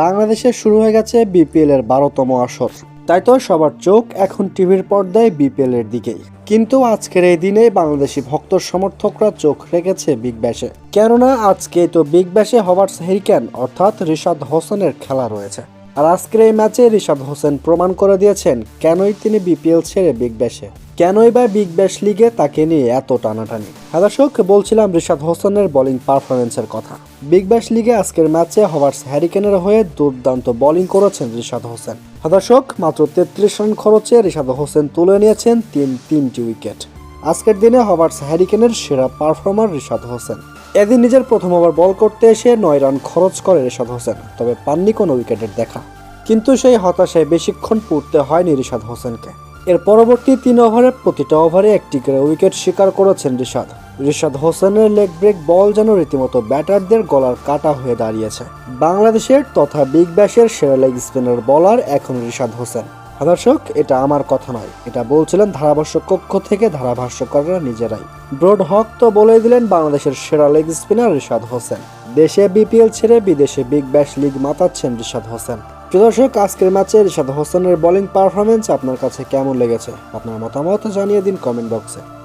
বাংলাদেশে শুরু হয়ে গেছে বিপিএল এর বারোতম আসর। তাই তো সবার চোখ এখন টিভির পর্দায় বিপিএল এর দিকেই। কিন্তু আজকের এই দিনে বাংলাদেশি ভক্ত সমর্থকরা চোখ রেখেছে বিগ ব্যাশে কেননা আজকে তো বিগ ব্যাশে হবার্স হেরিকেন, অর্থাৎ রিশাদ হোসেনের খেলা রয়েছে। আর আজকের এই ম্যাচে রিশাদ হোসেন প্রমাণ করে দিয়েছেন কেনই তিনি বিপিএল ছেড়ে বিগ ব্যাশে কেনই বা বিগ ব্যাশ লিগে তাকে নিয়ে এত টানাটানি। দর্শক, বলছিলাম রিশাদ হোসেনের বোলিং পারফরমেন্সের কথা। বিগ ব্যাশ লিগে আজকের ম্যাচে হবার্স হ্যারিকেনের হয়ে দুর্দান্ত বোলিং করেছেন রিশাদ হোসেন। হ্যাঁ দর্শক, মাত্র তেত্রিশ রান খরচে রিশাদ হোসেন তুলে নিয়েছেন তিন, তিনটি উইকেট আজকের দিনে হবার্স হ্যারিকেনের সেরা পারফর্মার রিশাদ হোসেন। এদিন নিজের প্রথম ওভার বল করতে এসে নয় রান খরচ করে রিশাদ হোসেন, তবে পাননি কোনো উইকেটের দেখা। কিন্তু সেই হতাশায় বেশিক্ষণ পড়তে হয়নি রিশাদ হোসেনকে। এর পরবর্তী তিন ওভারে প্রতিটা ওভারে একটি করে উইকেট শিকার করেছেন রিশাদ। রিশাদ হোসেনের লেগ ব্রেক বল যেন রীতিমতো ব্যাটারদের গলার কাটা হয়ে দাঁড়িয়েছে। বাংলাদেশের তথা বিগ ব্যাশের সেরা লেগ স্পিনার বলার এখন রিশাদ হোসেন। হ্যাঁ দর্শক, এটা আমার কথা নয়। এটা বলছিলেন ধারাভাষ্য কক্ষ থেকে ধারাভাষ্যকাররা নিজেরাই। ব্রড হক তো বলেই দিলেন বাংলাদেশের সেরা লেগ স্পিনার রিশাদ হোসেন। দেশে বিপিএল ছেড়ে বিদেশে বিগ ব্যাশ লিগ মাতাচ্ছেন রিশাদ হোসেন। প্রিয় দর্শক, আজকের ম্যাচে রিশাদ হোসেনের বোলিং পারফরমেন্স আপনার কাছে কেমন লেগেছে? আপনার মতামত জানিয়ে দিন কমেন্ট বক্সে।